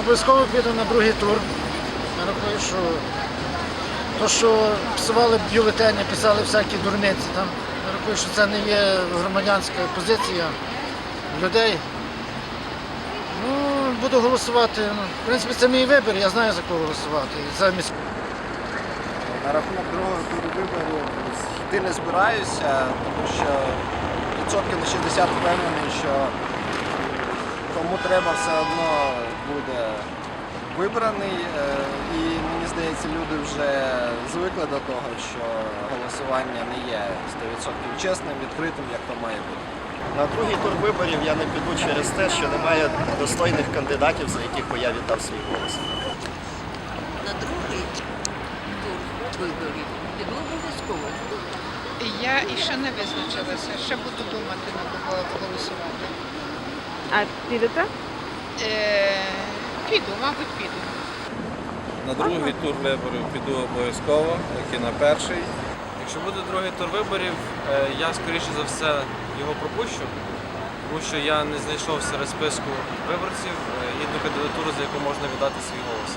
Обов'язково піду на другий тур. Я рахую, що то, що псували бюлетені, писали всякі дурниці там. Я рахую, що це не є громадянська позиція людей. Ну, буду голосувати. Ну, в принципі, це мій вибір, я знаю за кого голосувати. За міську. На рахунок другого туру виборів йти не збираюся, тому що відсотків на 60 впевнений, що кому треба все одно буде вибраний. Е, І мені здається, люди вже звикли до того, що голосування не є 100% чесним, відкритим, як то має бути. На другий тур виборів я не піду через те, що немає достойних кандидатів, за яких би я віддав свій голос. на другий тур виборів піду обов'язково. Я і ще не визначилася, ще буду думати на кого. А підете? Е, піду, мабуть, піду. На другий тур виборів піду обов'язково, як і на перший. Якщо буде другий тур виборів, е, я скоріше за все його пропущу, тому що я не знайшов серед списку виборців е, гідну кандидатуру, за яку можна віддати свій голос.